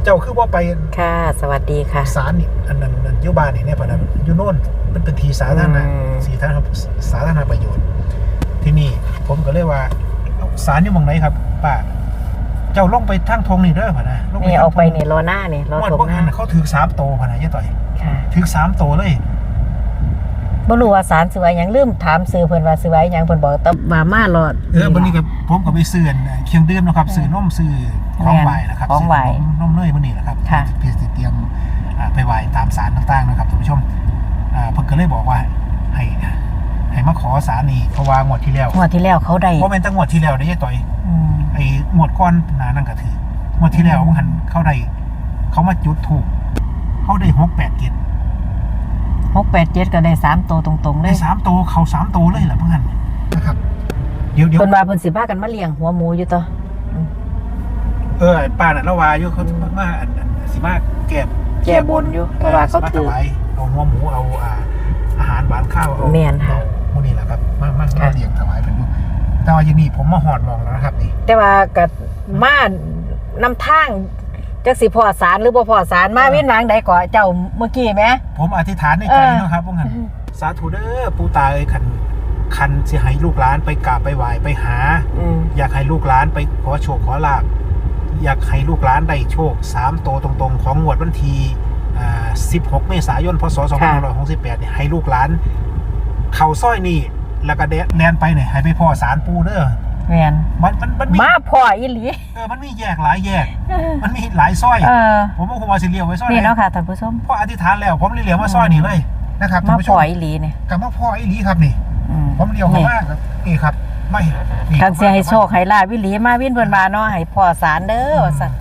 หมดเจ้าคือว่าไปค่ะ สวัสดีค่ะศาลนี่อันนั้นอันอยุบานนี่เนี่ยพะนะอยูโน่นมันเป็นทีสาธารณะอืมสีธารณะสาธารณประโยชน์ ที่นี่ผมก็เลยว่าศาลอยู่หมองไหนครับป้าเจ้าลงไปทางทงนี่เด้อพะนะลงนี่ทงเอาไปนี่รอหน้านี่รอม่วนถพวงกหนั้น้านเขาถือสามโตพะนะยะต่อยค่ะถือสามโตเลย บ่รู้ว่าสารซื้อไว้หยังลืมถามซื้อเพิ่นว่าซื้อไว้หยังเพิ่นบอกแต่ว่ามารอด เออวันนี้กับผมกับไปซื้ออันเคียงดื่มนะครับซื้อนมซื้อของไหวนะครับของไหว้ซื้อนมเนยวันนี้แหละครับค่ะ เพื่อจะเตรียมอ่าไปไหวตามสารต่างๆนะครับท่านผู้ชมอ่าเพิ่นก็เลยบอกว่าให้ให้มาขอสารนี่เพราะว่างวดที่แล้วงวดที่แล้วเขาได้เพราะเป็นตั้งงวดที่แล้วได้ยะต่อย อืม ไอ้งวดก้อนหนานั่นก็ถืองวดที่แล้วหันเข้าได้เขามาจุดถูก เขาได้หกแปดเจ็ด687ก็ได้สามตัวตรงๆเลได้ยสามโตวเขาสามโตวเลยเหรอเพื่อนนะครับ เดี๋ยวเดี๋ยวเพิ่นว่าเพิ่นสิพากันมาเลี้ยงหัวหมูอยู่ต่อเออป้าน่ะละวาอยู่เขามาอันอันสิมาแก้แก้บนอยู่เพราะว่าเขาสิมาถือถวายเอาหัวหมูเอาอ่าอาหารหวานข้าวเอาแม่นค่ะ เอาพวกนี้แหละครับมามาค่ะมาเลี้ยงถวายเป็นดูแต่ว่าอย่างนี้ผมมาหอดมองแล้วนะครับนี่แต่ว่าก็มานำทาง จักสิพ่อสารหรือบ่พ่อสารมาวินวางใดก่อเจ้าเมื่อกี้แหม ผมอธิษฐานในใจเออ เนาะครับว่างั้นสาธุเด้อปู่ตาเอ้ยคันคันสิให้ลูกหลานไปกราบไปไหว้ไปหา อืมอยากให้ลูกหลานไปขอโชคขอลาบอยากให้ลูกหลานได้โชคสามโตวตรงๆ ของงวดวันที่อ่า16 เมษายน พศ 2568เนี่ยให้ลูกหลาน เข่าซ้อยนี่ แล้วก็เดนแลนไปเนี่ยให้ไปพ่อสารปูเด้อ แม่นมันมันมันมีมาพ่ออีหลีเออมันมีแยกหลายแยก มันมีหลายซ้อย เออผมว่าผมว่าสิเลียวไว้ซ้อยนี่ไหนเนาะค่ะท่านผู้ชมพออธิษฐานแล้วผมเลยเลียวมาซ้อยนี่เลยนะครับท่านมาผู้ชพ่อมอีหลีเนี่ยกับมาพ่อไอ้ลีครับนี่ อืมผมเลียวเข้ามาครับนี่ครับ ไม่นี่ทางเสียให้โชคให้ลาบวิหลีมาวินเพิ่นมาเนาะให้พ่อสารเด้อว่าซั่น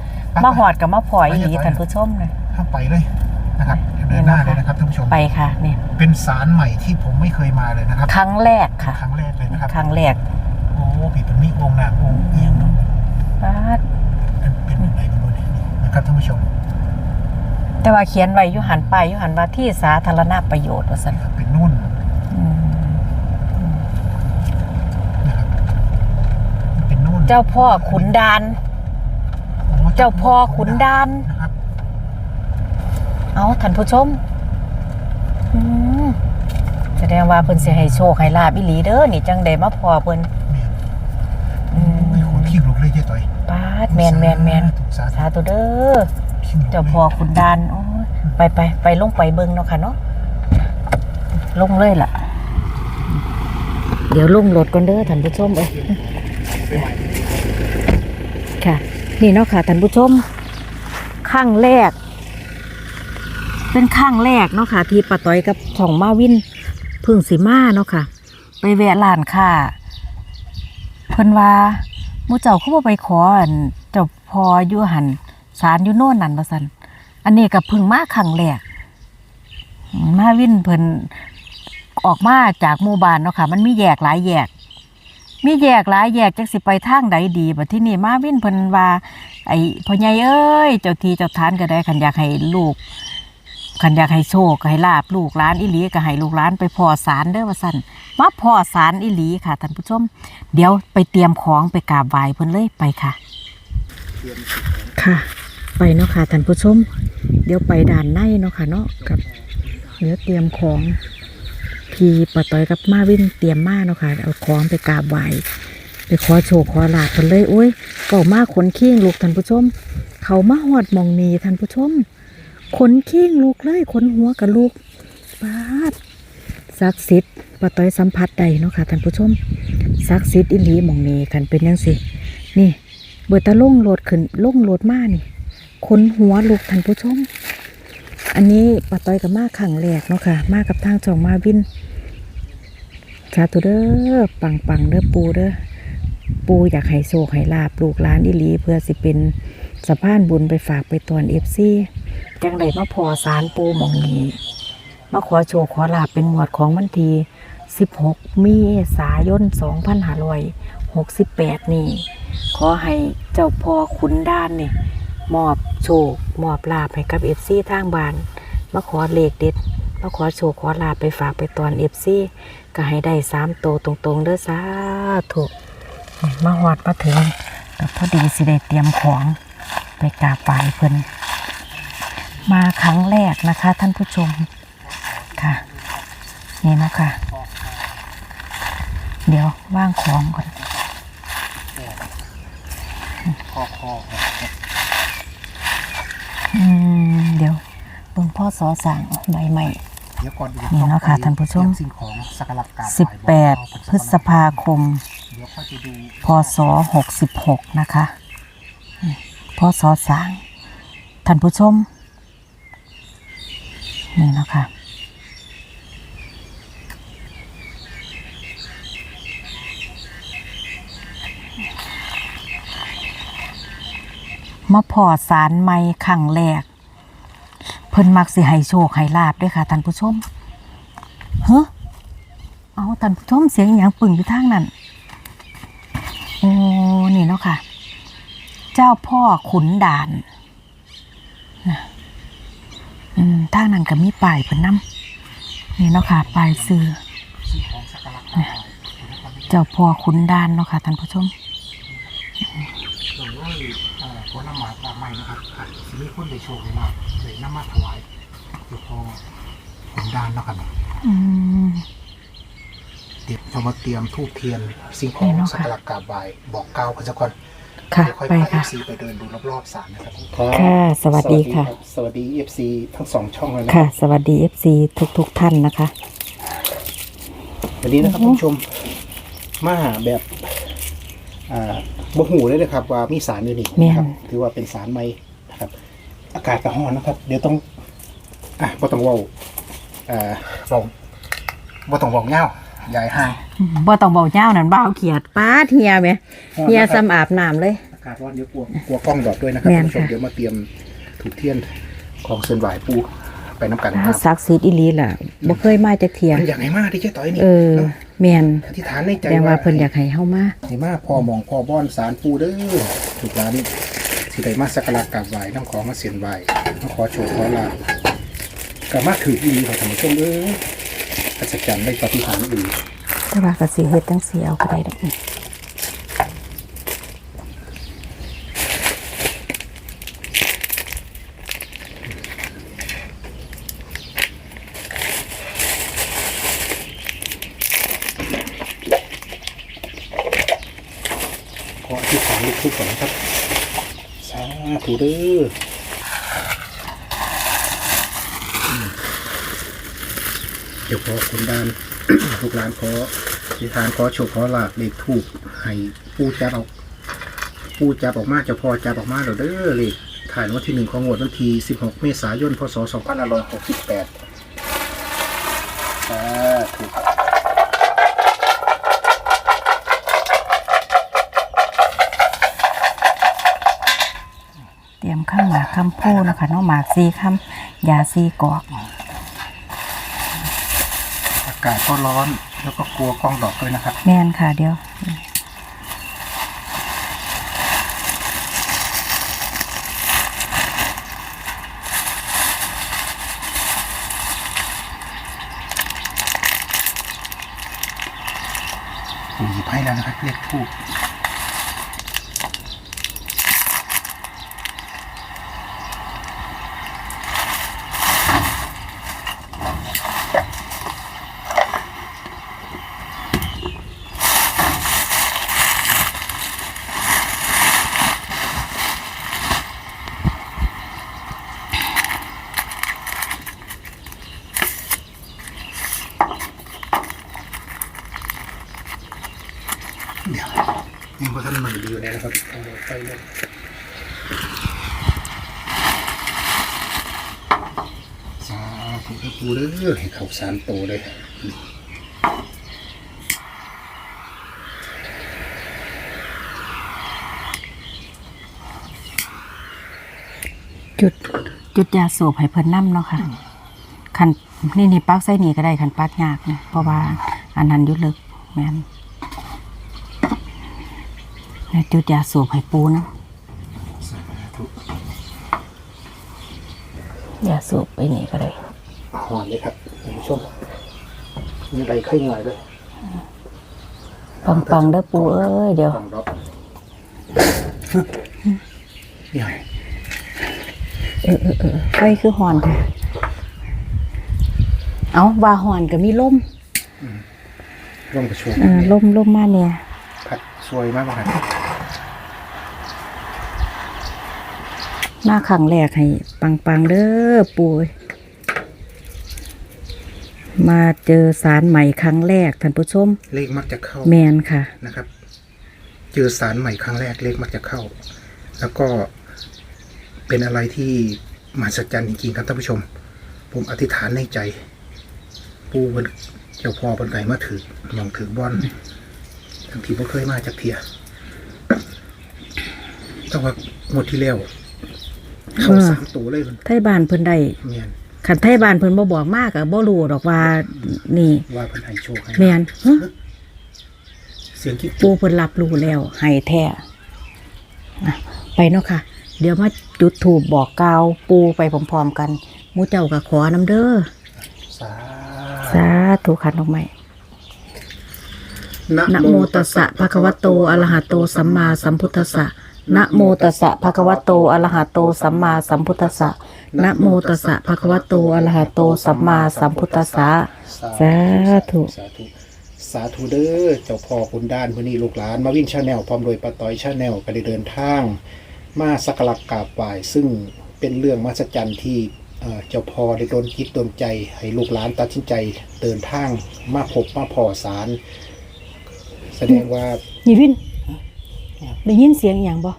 มาหอดกับมาพ่ออีหลีท่านผู้ชมเลย เข้าไปเลยนะครับเดินหน้าเลยนะครับท่านผู้ชมไปค่ะนี่เป็นสารใหม่ที่ผมไม่เคยมาเลยนะครับ ครั้งแรกค่ะ ครั้งแรกเลยนะครับ ครั้งแรกโอ้ ผีเป็นมีองค์หนักองค์เอียงเนอะปาดเป็นเป็นอะไรไม่รู้เนี่ยนี่นะครับท่านผู้ชมแต่ว่าเขียนไว้อยู่หันไปายอยู่หันว่าที่สาธารณประโยชน์ว่าซั่นครับเป็นนุ่นอืมนะครับเป็นนุ่นเจ้าพ่อขุนดานโอ้เจ้าพ่อขุนดานนะครับเอาท่านผู้ชมอืมแสดงว่าเพิ่นสิให้โชคให้ลาบอีหลีเด้อนี่จังได้มาพอเพิ่น เนี่ย อืม ไม่ขนขี้ลุกเลยเจ๊ต่อย ปา ดแมนแมนแมนสาธุสาธุเด้อขี้ลุกลยเจ้าพ่อขุนดานโอ้ยไปไปไปลงไปเบิ่งเนาะค่ะเนาะลงเลยล่ะ เดี๋ยวลงรถก่อนเด้อท่านผู้ชมเอ้ยค่ะ นี่เนาะค่ะท่านผู้ชมข้างแรก เป็นข้างแรกเนาะค่ะ ที่ป้าต้อยกับช่องมาวินเพึ่งสีมาเนาะค่ะ ไปแวะร้านค้าเพิ่นว่าห มูเจ้าเขาบ่ไปขออันเจ้าพออยู่หันศาลอยู่โน่นนั่นว่าซั่นอันนี้ก็พิ่งมาครั้งแรกมาวินเพิ่นออกมาจากหมู่บ้านเนาะค่ะ มันมีแยกหลายแยก มีแยกหลายแยกจักสิไปทางใดดีบัดที่นี่มาวินเพิ่นว่า ไอ้พ่อใหญ่เอ้ย เจ้าทีเจ้าทานก็ได้คันอยากให้ลูก คันอยากให้โชคก็ให้ลาบลูกหลานอีหลีก็ให้ลูกหลานไปพ่อสารเด้อว่าสั่นมาพ่อสารอีหลีค่ะท่านผู้ชม เดี๋ยวไปเตรียมของไปกราบไหว้เพิ่นเลยไปค่ะ ค่ะ ไปเนาะค่ะท่านผู้ชม เดี๋ยวไปด่านในเนาะค่ะเนาะกับเดี๋ยวเตรียมของพี่ปะต้อยกับมาวิ่นเตรียมมาเนาะค่ะเอาของไปกราบไหว้ไปขอโชคขอลาบเพิ่นเลยโอ้ยเก่ามาขนขี้งลูกท่านผู้ชม เขามาหอดมองนีท่านผู้ชม ขนขี้งลูกเลยขนหัวกับลูกปาดศักดิ์สิทธิ์ปะต้อยสัมผัสใดเนาะค่ะท่านผู้ชมศักดิ์สิทธิ์อิลีมองนี้กันเป็นยังสินี่เบิดตะล่งโหลดขึ้นล่งโหลดมานี่ขนหัวลูกท่านผู้ชม อันนี้ปะต้อยกับมาขังแหลกเนาะค่ะ มากับทางจองมาวินสาธุเด้อปังปังเด้อปูเด้อปูอยากให้โชคให้ลาบลูกหลานอิลีเพื่อสิเป็นสะพานบุญไปฝากไปตอนเอฟซี จังไดมาพอสารปูหมองนี้มาขอโชคขอลาบเป็นหมวดของวันที่16 มีสายน2568 นี่ ขอให้เจ้าพ่อขุนด้านนี่มอบโชคมอบลาบให้กับเอฟซีทางบ้านมาขอเลขเด็ดมาขอโชคขอลาบไปฝากไปตอนเอฟซีก็ให้ได้สามโตวตรงๆเด้อสาธุมาหอดมาถึงพอดีสิได้เตรียมของไปกราบไหว้เพิ่น มาครั้งแรกนะคะ ท่านผู้ชมค่ะ นี่นะคะ เดี๋ยวว่างของก่อนอืมเดี๋ยวเบิ่งพ่อสอสั่งใบใหม่เดี๋ยวก่อนนี่เนาะค่ะท่านผู้ชมสิ่งของสักการะกาบไหว้สิบแปดพฤษภาคม พศหกสิบหกนะคะอืมพศสางท่านผู้ชม นี่เนาะคะมาพอสารไม้ขังแรก เพิ่นมักสิให้โชคให้ลาบด้วยค่ะท่านผู้ชมเฮ้อเอาท่านผู้ชมเสียงอย่างปึ่งอยู่ทางนั้นโอ้นี่เนาะค่ะ เจ้าพ่อขุนด่านนะอืมทางนั้นก็มีป้ายเพิ่นนํนี่เนาะค่ะป้ายซื้อสิ่งของสักการะกราบไหว้เจ้าพ่อขุนด่านเนาะค่ะท่านผู้ชมส่วนด้วยเอ่อผลไม้กราบไหว้นะครับค่ะสิมีคนได้โชคได้ลาภเลยนำมาถวายเจ้าพ่อขุนดานเนาะครับอืมเตรียมจะมาเตรียมทูบเทียน สิ่งขอนี่งเนาะสักค่ะการะกราบไหว้บอกกล่าวกันสักก่อน ค่ะเดี๋ยวค่อยไปพาเอค่ะ ฟซีไปเดินดูรอบๆศาลนะครับค่ะสวัสดีค่ะ รับสวัสดีเอฟซีทั้งสองช่องเลยนะค่ะ สวัสดี FC ทุกทุกๆท่านนะคะ วันนี้นะครับท่านผู้ชมมาแบบอ่าบ่หูเลยนะครับ ว่ามีสารอยู่นี่แม่นนะครับถือว่าเป็นสารใหม่นะครับ อากาศก็ร้อนนะครับ เดี๋ยวต้องอะบ่ต้องเว้าอ่าเว้าบ่ต้องเว้าเงาใหญ่ห่าง บ่ต้องบอกเจ้านั่นบ่าวเขียดป้าดเฮียไหมเฮียซ้ำอาบน้ำเลย อากาศร้อนเดี๋ยวกลัวกลัวกล้องดอกด้วยนะครับแม่ท่านนผู้ชมค่ะ เดี๋ยวมาเตรียมถูกเทียนของเซนไหวปูไปน้ำกันนะคถ้ารับศักดิ์สิทธิ์อีหลีล่ะบ่เคยมาจากเทียมันอยากให้มาที่เจ๊ต้อยนี่เออเนาะแม่นอธิษฐานในใจแปลว่าเพิ่นอยากให้เฮามาให้มาพ่อหมองพ่อบ้อนสารปูเด้อถูกร้านสิได้มาสักการะกราบไหว้น้ำของมาเสียนไหว้มาขอโชคขอลาภก็มาถืออีครับท่านผู้ชมเด้ออัศจรรย์ได้ปฏิหารย์อี แต่ว่าก็สิเฮ็ดจังซี่เอาก็ได้ดอกขออธิษฐานลูกทุกก่อนนะครับสาธุเด้อเดี๋ยวขอคุณดาน ลูกหลานขออธิษฐานขอโชคขอลาบเลขทูบให้ปูจับออกปูจับออกมาเจะพอจับออกมาเดี๋ยวเด้อเลขถ่ายวันที่หนึ่งของงวดวันที่16เมษายนพศ2568สาธุเตรียมข้าวหมากคำโพดนะคะเนาะหมากซีคำยาซีกอกอากาศก็ร้อน แล้วก็กลัวกล้องดอกด้วยนะครับ แม่นค่ะเดี๋ยว ผมหยิบให้แล้วนะครับเลขทูบเดี๋ยวยังพอท่านมือดีอยู่เลยนะครับเอาไปเลยสาธุพระ ปูเด้อให้เขาสามโตเลยจุดจุดยาสูบให้เพิ่นน้ำเนาะค่ะคันนี่นี่ปักใส่นี่ก็ได้คันปักยากนะเพราะว่าอันนั้นอยุดลึกแม่นแล้วจุดยาสูบให้ปูนะสาธุยาสูบไปนี่ก็ได้ หอนเลยครับท่านผู้ชมมีอะไรค่อยหน่อยด้วยปังๆเด้อปูเอ้ยเดี๋ยวกล้องดอกนี่ไงเออเออเออไฟคือหอนค่ะเอาว่าหอนก็มีลมร่มกระชวเออลมลมมาเนี่ยพัดสวยมากครับมาครั้งแรกให้ปังๆเด้อปูย มาเจอสารใหม่ครั้งแรกท่านผู้ชม เลขมักจะเข้าแมนค่ะ นะครับ เจอสารใหม่ครั้งแรกเลขมักจะเข้า แล้วก็เป็นอะไรที่มหัศจรรย์จริงๆครับท่านผู้ชม ผมอธิษฐานในใจ ปูมันเจ้าพ่อเป็นไก่มาถือมองถือบอลทั้งที่ไม่เคยมาจากเทียแต่ว่าหมดที่แล้วเข้าเออสามตัวเลยมันไทยบ้านเพิ่นได้ เมียน ขันไทยบ้านเพิ่นบ่บอกมากอะบ่รู้ดอกว่านี่ว่าเพิ่นให้โชคให้แมนฮะเสียงคิดปูเพิ่นรับรู้แล้วให้แท้อะไปเนาะค่ะ เดี๋ยวมาจุดถูปบอกกล่าวปูไปพร้อมๆกันหมูเจ้าก็ขอน้ำเด้อสาสาธุขันดอกไม้นะโมตัสสะภะคะวะโตอะระหะโตสัมมาสัมพุทธัสสะ นะโมตัสสะภะคะวะโตอะระหะโตสัมมาสัมพุทธัสสะนะโมตัสสะภะคะวะโตอะระหะโตสัมมาสัมพุทธัสสะ สาธุ สาธุสาธุเด้อเจ้าพ่อคุณด้านพนี้ลูกหลานมาวิ่งชาแนลพร้อมโดยปาต้อยชาแนลก็ได้เดินทาง มาสักการะกราบไหว้ซึ่งเป็นเรื่องมหัศจรรย์ที่เอ่อเจ้าพ่อได้โดนคิดโดนใจ ให้ลูกหลานตัดสินใจเดินทางมาพบมาพอสาร แสดงว่า นี่วิน ได้ยินเสียงอหย่างบ่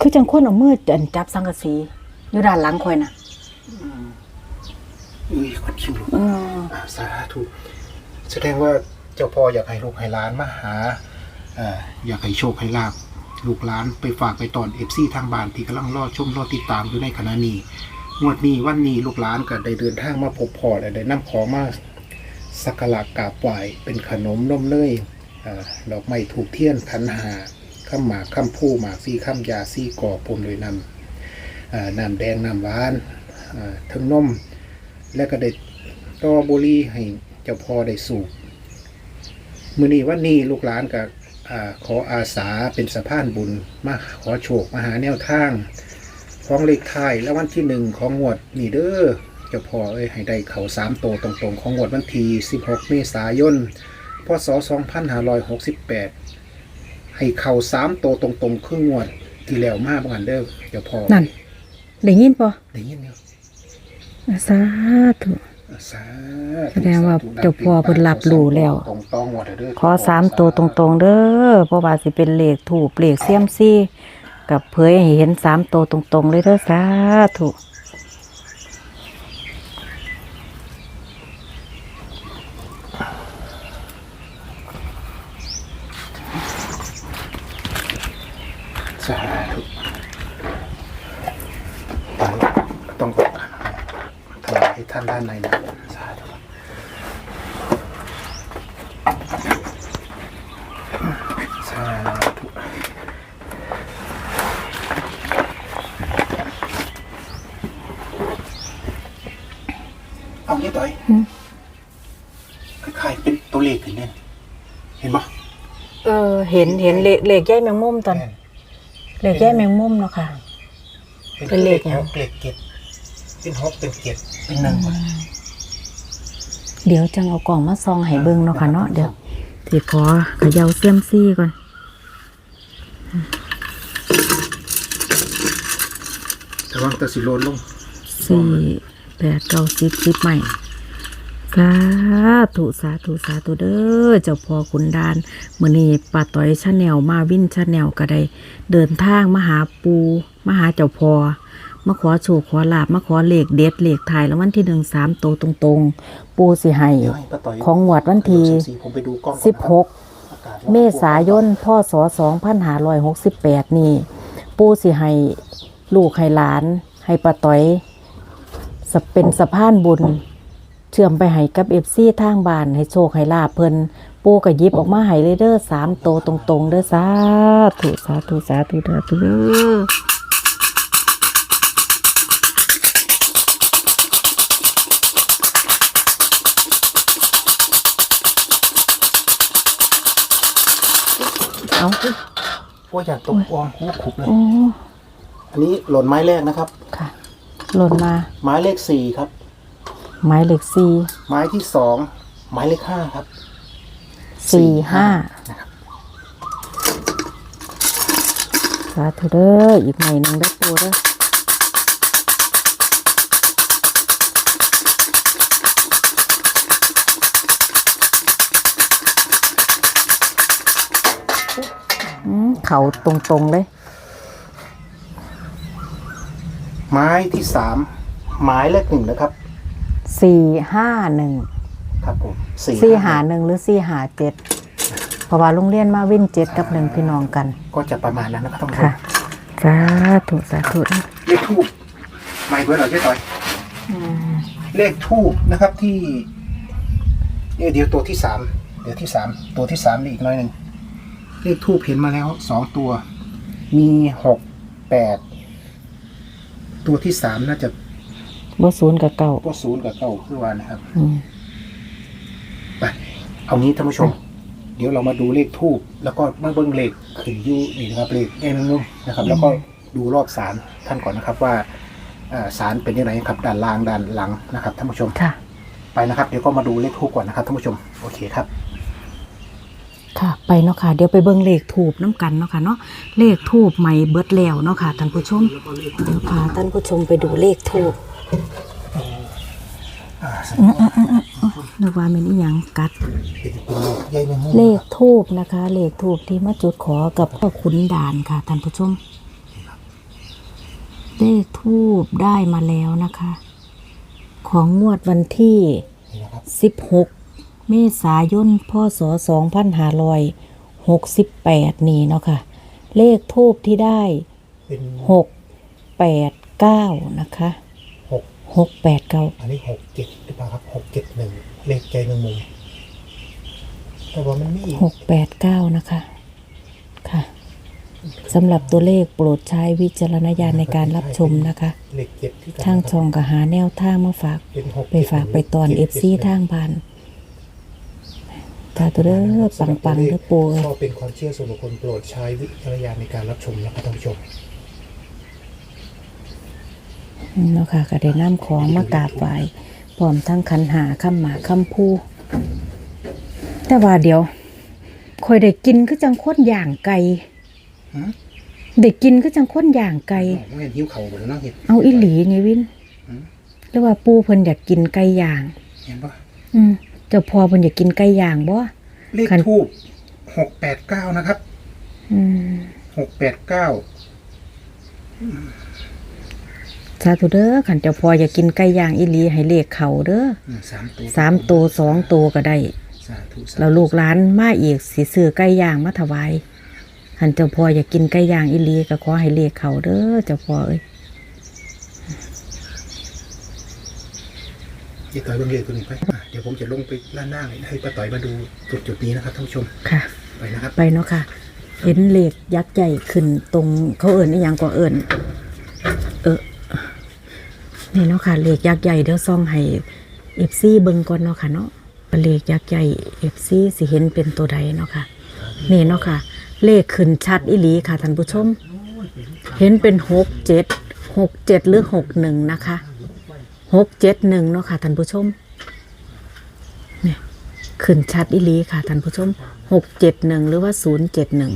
คือจังคนเอามืออันจับสังกะสีอยู่ด้านหลังคอยน่ะอุ้ยคนคิวลูกอืมอ่าสาธุแสดงว่าเจ้าพ่ออยากให้ลูกให้หล้านมาหาเอ่ออยากให้โชคให้ลาบลูกหลานไปฝากไปตอนเอฟซีทางบ้านที่กำลังรอชมรอติดตามอยู่ในขณะนี้งวดนี้วันนี้ลูกหลานก็ได้เดินทางมาพบพอและได้นำของมาสักการะกราบไหว้เป็นขนมนมเนยอ่า ดอกไม้ถูกเทียนขันหาข้ามหมากข้ามผู้หมากซี่ข้ามยาซี่ก่อปนโดยนำน้ำแดงน้ำหวานทั้งนมและก็ได้ต่อบุรีให้เจ้าพ่อได้สูบมือนี้วันนี้ลูกหลานกับขออาสาเป็นสะพานบุญมาขอโชคมาหาแนวทางของเลขท้ายและวันที่หนึ่งของงวดนี่เด้อเจ้าพ่อเอ้ยให้ได้เขาสามโตตรงๆ ของงวดวันที่16 เมษายน พศ2568 ให้เขาสามโตวตรงๆครึ่งงวด ที่แล้วมาบ้านเด้อเจ้าพ่อนั่นได้ยินปะได้ยินเนี่ยสาธุสาแสดงว่าเจ้าพ่อเพิ่นรับรู้แล้วตรงต้องหมดเด้อขอสามตัวตรงๆ เด้อเพราะว่าสิเป็นเลขถูกเลขเสียมซี่ กับเผยให้เห็นสามตัวตรงๆ เลยเด้อสาธุ สาธุต้องถวายให้ท่านด้านในนะสาธุสาธุเอางี้ต่อยคล้ายๆเป็นตัวเลขขึ้นเนี่ยเห็นปะเออ เห็นเห็นเลขเลขแย่แมงมุมตอน เลขแย่แมงมุมเนาะค่ะ เป็นเลขหยังหกเลขเจ็ดเป็นหกเป็นเจ็ดเป็นหนึ่งว่ะเดี๋ยวจังเอากล่องมาซองให้เบิ่งเนาะค่ะเนาะเดี๋ยวสิขอเขย่าเสียมซี่ก่อนแต่ว่าแต่สิโลนลงสี่แปดเก้าสิบสิบใหม่ สาธุสาธุสาธุเด้อเจ้าพ่อขุนดานมื้อนี้ป้าต้อยชาแนลมาวินชาแนลก็ได้เดินทางมาหาปูมาหาเจ้าพ่อมาขอโชคขอลาบมาขอเลขเด็ดเลขถ่ายแล้ววันที่หนึ่งสามโตวตรงๆ ปูสิให้เดี๋ยวให้ป้าต่อยของงวดวันที่ ผมไปดูกล้องสิบหกอากาศร้อน เมษายนพศ2568 นี่ ปู่สิให้ลูกให้หลาน ให้ป้าต้อยสะเป็นสะพานบุญเชื่อมไปให้กับเอฟซีทางบ้านให้โชคให้ลาบเพิ่นปู่ก็หยิบออกมาให้เลยเด้อสามโตวตรงๆเด้อสาธุสาธุสาธุสาธุเด้อเอาพวกอยากตกวางหูขุบเลย โอ้อันนี้หล่นไม้แรกนะครับ ค่ะ หล่นมา ไม้เลขสี่ครับ หมายเลขสี่ไม้ที่สองไม้เลขห้าครับสี่ห้านะครับสาธุเด้ออีกหน่อยหนึ่งได้อปูเด้ออืมเขาตรงๆเลย ไม้ที่สามไม้เลขหนึ่งนะครับ สี่ห้าหนึ่งครับผมสี่หาหนึ่งหรือสี่หาเจ็ดเพราะว่าโรงเรียนมาวินเจ็ดกับหนึ่งพี่น้องกัน ก็จะประมาณนั้นนะครับท่านผู้ชค่ะมสาธุสาธุเด้อเลขทูบไม่เพื่อนเราเจ๊ต่อยอืมเลขทูบนะครับที่เนี่ยเดี๋ยวตัวที่สามเดี๋ยวที่สามตัวที่สามนี่อีกหน้อยหนึ่งเลขทูบเห็นมาแล้วสองตัว มีหกแปดตัวที่สามน่าจะ บ่ศูนย์กับเก้าก็ศูนย์กับเก้าคือว่านะครับอืมไปเอางี้ท่านผู้ชม เดี๋ยวเรามาดูเลขทูบแล้วก็มาเบิ้งเลขขึ้นอยูนี่นะครับเลขเอ็นนุ่มนะครับ แล้วก็ดูรอบสารท่านก่อนนะครับว่าอ่าสารเป็นยังไงครับด้านล่างด้านหลังนะครับท่านผู้ชม ค่ะ ไปนะครับเดี๋ยวก็มาดูเลขทูบก่อนนะครับท่านผู้ชมโอเคครับ ค่ะ ไปเนาะค่ะ เดี๋ยวไปเบิ่งเลขถูกน้ำกันเนาะค่ะเนาะเลขทูบใหม่เบิดแล้วเนาะค่ะท่านผู้ชมเดี๋ยวพาท่านผู้ชมไปดูเลขทูบ อ่าสนึกว่ามันอีหยังกัดเป็นตัวเลขใหญ่แมงมุมเลขทูบนะคะ เลขทูบที่มาจุดขอกับพ่อขุนด่านค่ะท่านผู้ชม เลขทูบได้มาแล้วนะคะ ของงวดวันที่ 16 เมษายนพศ2568 นี่เนาะค่ะ เลขทูบที่ได้เป็น689 นะคะ หก689อันนี้หกเจ็ดหรือเปล่าครับหกเจ็ดหนึ่งเลขใจแมงมุมแต่ว่ามันมีอีก689นะคะค่ะสำหรับตัวเลขโปรดใช้วิจารณญาณในการรับชมนะคะ เลขเจ็ดที่กันทางช่องก็หาแนวทางมาฝากเป็นหกไปฝากไปตอนเอฟซีทางบ้านถ้าตัวเด้อปังปังๆเด้อปูเอ้ยก็เป็นความเชื่อส่วนบุคคลโปรดใช้วิจารณญาณในการรับชมนะครับท่านผู้ชม เนาะค่ะก็ได้นำของมากราบไหว้พร้อมทั้งคันหาคำหมาคำพูแต่ว่าเดี๋ยวคอยได้กินคือจังค้นอย่างไก่ฮะได้กินคือจังค้นอย่างไก่ไม่เห็นหิ้วเข่าหมดแล้วเนาะเห็นเอาอีหลีนี่วินอืมหรือว่าปูเพิ่นอยากกินไก่ย่างเห็นปะอืมเจ้าพ่อเพิ่นอยากกินไก่ย่างบ่เลขคันทูบหกแปดเก้านะครับอืมหกแปดเก้า สาธุเด้อขันเจ้าพ่ออยากกินไก่ย่างอีหลีให้เลขเขาเด้อสามตัวสามตัวสองตัวก็ได้ สาธุสาธุแล้วลูกหลานมาอีกสิซื้อไก่ย่างมาถวายขันเจ้าพ่ออยากกินไก่ย่างอีหลีก็ขอให้เลขเขาเด้อเจ้าพ่อเอ้ยเจ๊ต่อยเบางเรียนตัวนี้ไปอะเดี๋ยวผมจะลงไปล่านหน้าเลยให้ป้าต่อยมาดูจุดจุดนี้นะครับท่านผู้ชมค่ะ ไปนะครับไปเนาะค่ะ เห็นเลขยักษ์ใหญ่ขึ้นตรงเขาเอิ่นอีหยังก็เอิ่นเออ นี่เนาะค่ะเลขยักษ์ใหญ่เดี๋ยวซ่องให้เอฟซีเบิ่งก่อนเนาะค่ะเนาะเลขยักษ์ใหญ่เอฟซีสิเห็นเป็นตัวใดเนาะค่ะนี่เนาะค่ะ เลขขึ้นชัดอีหลีค่ะท่านผู้ชม เห็นเป็นหกเจ็ดหกเจ็ดหรือหกหนึ่งนะคะหกเจ็ดหนึ่งเนาะค่ะท่านผู้ชมเนี่ยขึ้นชัดอีหลีค่ะท่านผู้ชมหกเจ็ดหนึ่งหรือว่าศูนย์เจ็ดหนึ่ง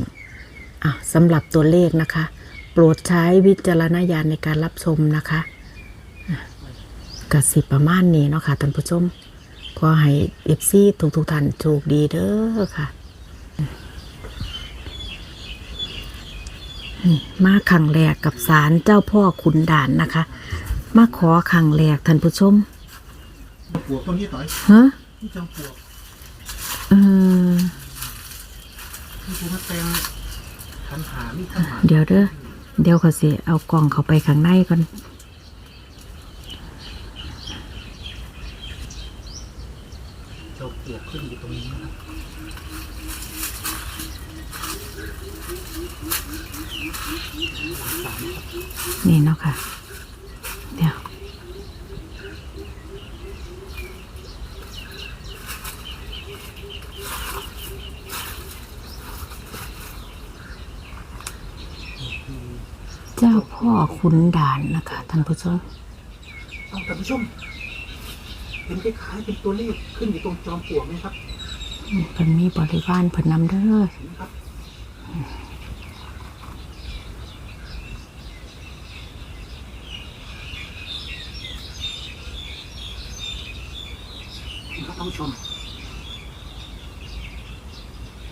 อะสำหรับตัวเลขนะคะ โปรดใช้วิจารณญาณในการรับชมนะคะ กสิประมาณนี้เนาะค่ะท่านผู้ชมขอให้เอฟซีทุกทุกๆท่านโชคดีเด้อค่ะมาขังแรกกับศาลเจ้าพ่อขุนด่านนะคะ มาขอขังแรกท่านผู้ชมปวกต้นนี้ต่อยฮะที่จำปวกเออที่ภูมิแตงคันหามีคันหาเดี๋ยวเด้อเดี๋ยวเขาสิเอากล่องเขาไปข้างในก่อน เจ้าปวกขึ้นอยู่ตรงนี้นะครับนี่เนาะค่ะ เดี๋ยว เจ้าพ่อขุนด่านนะคะท่านผู้ชม เอาท่านผู้ชม ห็นคล้ายๆเป็นตัวเลขขึ้นอยู่ตรงจอมปลวกไหมครับเพิ่นมีบริวารเพิ่นนำเด้อเห็นครับนี่ครับท่านผู้ชม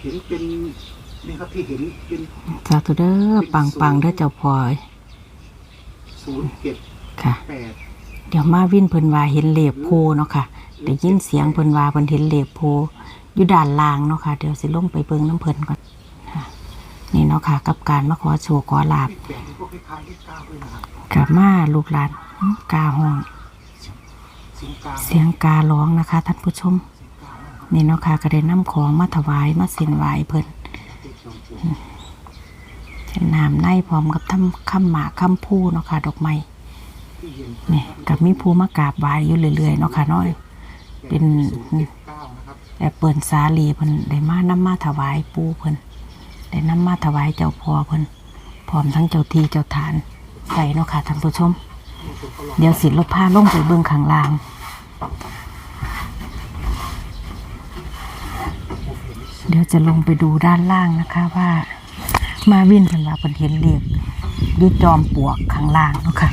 เห็นเป็นนี่ครับที่เห็นเป็นสาธุเด้อปังปังๆเด้อเจ้าพ่อศูนย์เจ็ดค่ะแปด เดี๋ยวมาวินเพิ่นว่าเห็นเหล็บโพเนาะค่ะได้ยินเสียงเพิ่นว่าเพิ่นเห็นเหล็บโพอยู่ด้านล่างเนาะค่ะเดี๋ยวสิลงไปเบิ่งน้ำเพิ่นก่อนนี่เนาะค่ะ กับการมาขอโชว์ขอลาบแปดนี่ก็คล้ายๆเลขเก้าด้วยนะครับกับมาลูกหลานกาห้อง เสียงการ้องนะคะท่านผู้ชมนี่เนาะค่ะก็ได้นน้ำของมาถวายมาเส้นไหวเพิ่นเปลวกเช่นน้ำในพร้อมกับทำคำหมากคำพูเนาะค่ะดอกไม้ นี่กับมีผู้มากราบไหว้อยู่เรื่อยๆเนาะค่ะนาะเป็นศูนย์เจ็นะครับแต่เปิ่นสาลีเพิ่นได้มานำมาถวายปู่เพิ่นได้นำมาถวายเจ้าพ่อเพิ่นพร้อมทั้งเจ้าทีเจ้าฐานใส่เนาะค่ะท่านผู้ชม เดี๋ยวสิลบผ้าลงไปเบื้องข้างล่างเดี๋ยวจะลงไปดูด้านล่างนะคะว่า มาวินเพิ่นว่าเพิ่นเห็นเลขอยุจอมปวกข้างล่างเนาะค่ะ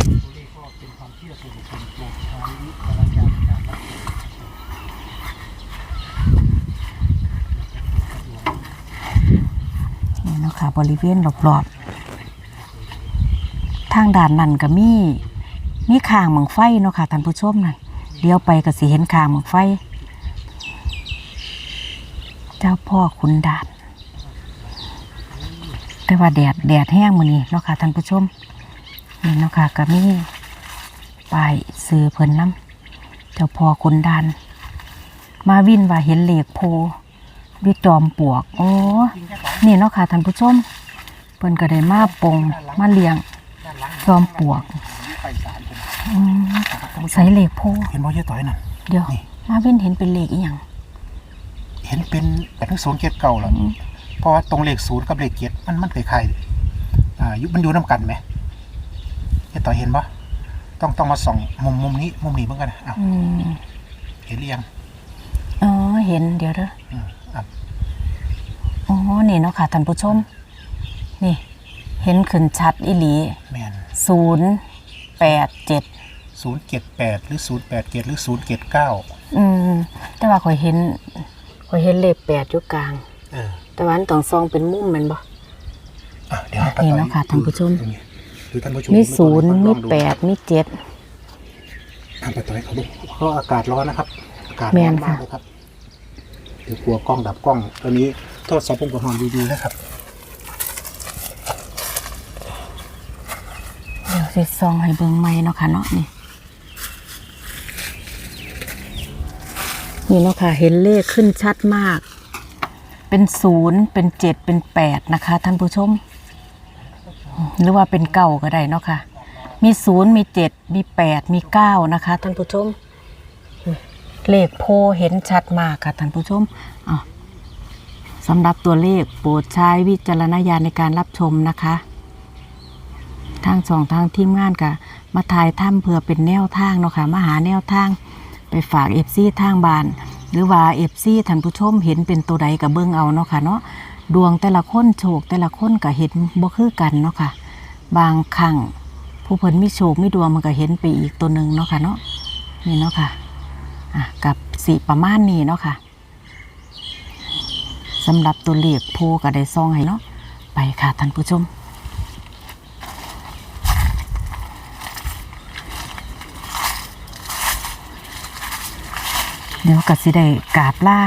นี่เนาะ ค่ะ บริเวณรอบๆ ทางด่านนั่นก็มีมีคางเมืองไฟเนาะค่ะท่านผู้ชมนั่นเลี้ยวไปก็สิเห็นคางเมืองไฟ เจ้าพ่อขุนด่าน แต่ว่าแดดแดดแห้งมือนี้เนาะค่ะท่านผู้ชมนี่เนาะค่ะก็มีป้ายซื้อเพิ่นน้ำเจ้าพ่อขุนด่าน มาวินว่าเห็นเหล็กโพ อยู่จอมปลวกโอ้นี่เนาะค่ะท่านผู้ชมเพิ่นก็ได้มาปลงมาเลี้ยงด้านหลังจอมปลวกไปสารเป็นอืมใส่เหล็กโพเห็นบ่เยอะต่อยน่ะเดี๋ยวนี่มาวินเห็นเป็นเหล็กอีหยังเห็นเป็นแบบทั้งศูนย์เกียรเก่าแล้วเพราะว่าตรงเลขศูนย์กับเลขเกียรมันมันคล้ายๆอ่ายุมันอยู่น้ำกันไหมเยอะต่อยเห็นปะต้องต้องมาส่องมุมมุมนี้มุมนี้เหมือนกันนะอ้าวอืมเห็นหรือยังอ๋อเห็นเดี๋ยวเด้อ อืมอะอ๋อ นี่เนาะค่ะท่านผู้ชม นี่ เห็นขึ้นชัดอีหลีแมนศูนย์แปดเจ็ดศูนย์เกียรแปดหรือศูนย์แปดเกียรหรือศูนย์เกียรเก้าอืม แต่ว่าข่อยเห็นข่อยเห็นเลขแปดอยู่กลาง เออแต่ว่าอันต้องซองเป็นมุมแมันบ่ อะเดี๋ยวให้ป้านี่ต้อยเนาะค่ะท่านผู้ชมหรือท่านผู้ชมมีศูนย์ลมีองดูแปดมีเจ็ดอะป้าต้อยเขาดูเพราะอากาศร้อนนะครับ อากาศแม่ร้อนนมากค่ะเลยครับเดี๋ยวกลัวกล้องดับกล้องตอนนี้ โทษสอบผมกับหอนดีๆนะครับเดี๋ยวสิซองให้เบิ่งใหม่เนาะค่ะเนาะนี่นี่เนาะค่ะเห็นเลขขึ้นชัดมาก เป็นศูนย์เป็นเจ็ดเป็นแปดนะคะ ท่านผู้ชม หรือว่าเป็นเก้าก็ได้เนาะค่ะ มีศูนย์มีเจ็ดมีแปดมีเก้านะคะ ท่านผู้ชม เลขโพเห็นชัดมากค่ะ ท่านผู้ชมอะ สำหรับตัวเลขโปรดใช้วิจารณญาณในการรับชมนะคะ ทางสองทางทีมงานกะมาถ่ายถ้ำเพื่อเป็นแนวทางเนาะค่ะมาหาแนวทางไปฝากเอฟซีทางบ้าน หรือว่าเอฟซีท่านผู้ชมเห็นเป็นตัวใดกับเบิ้งเอาเนาะค่ะเนาะดวงแต่ละคนโชคแต่ละคนก็เห็นบ่คือกันเนาะค่ะ บางครั้งผู้เพิ่นมีโชคมีดวงมันก็เห็นไปอีกตัวหนึ่งเนาะค่ะเนาะนี่เนาะค่ะอะกับสีประมาณนี้เนาะค่ะ สำหรับตัวเลขโพก็ได้ซองให้เนาะไปค่ะท่านผู้ชมเดี๋ยวก็สิได้กาบล่า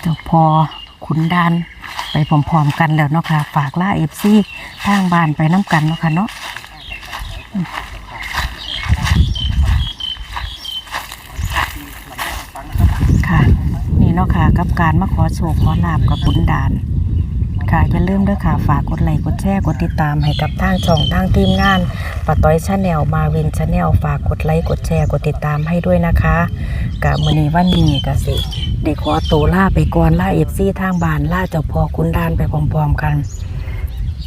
เจ้าพอขุนดานไปพร้อมๆกันแล้วเนาะค่ะ ฝากล่าเอฟซีทางบ้านไปน้ำกันเนาะค่ะเนาะ นี่เนาะค่ะ กับการมาขอโชคขอลาบกับขุนดาน ค่ะอย่าลืมด้วยค่ะฝากกดไลค์กดแชร์กดติดตามให้กับทางช่องทางทีมงานปะต้อยชาแนลมาวินชาแนลฝากกดไลค์กดแชร์กดติดตามให้ด้วยนะคะกะมือนี้วันนี้ก็สิได้ขอตัวลาไปก่อนล่าเอฟซีทางบ้านล่าเจ้าพ่อคุณดานไปพร้อมๆกัน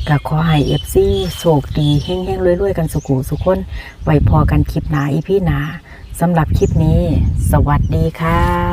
ก็ขอให้เอฟซีโชคดีเฮงๆรวยๆกันสุขุสุขคนไว้พอกันคลิปหนาอีพี่หนาสำหรับคลิปนี้ สวัสดีค่ะ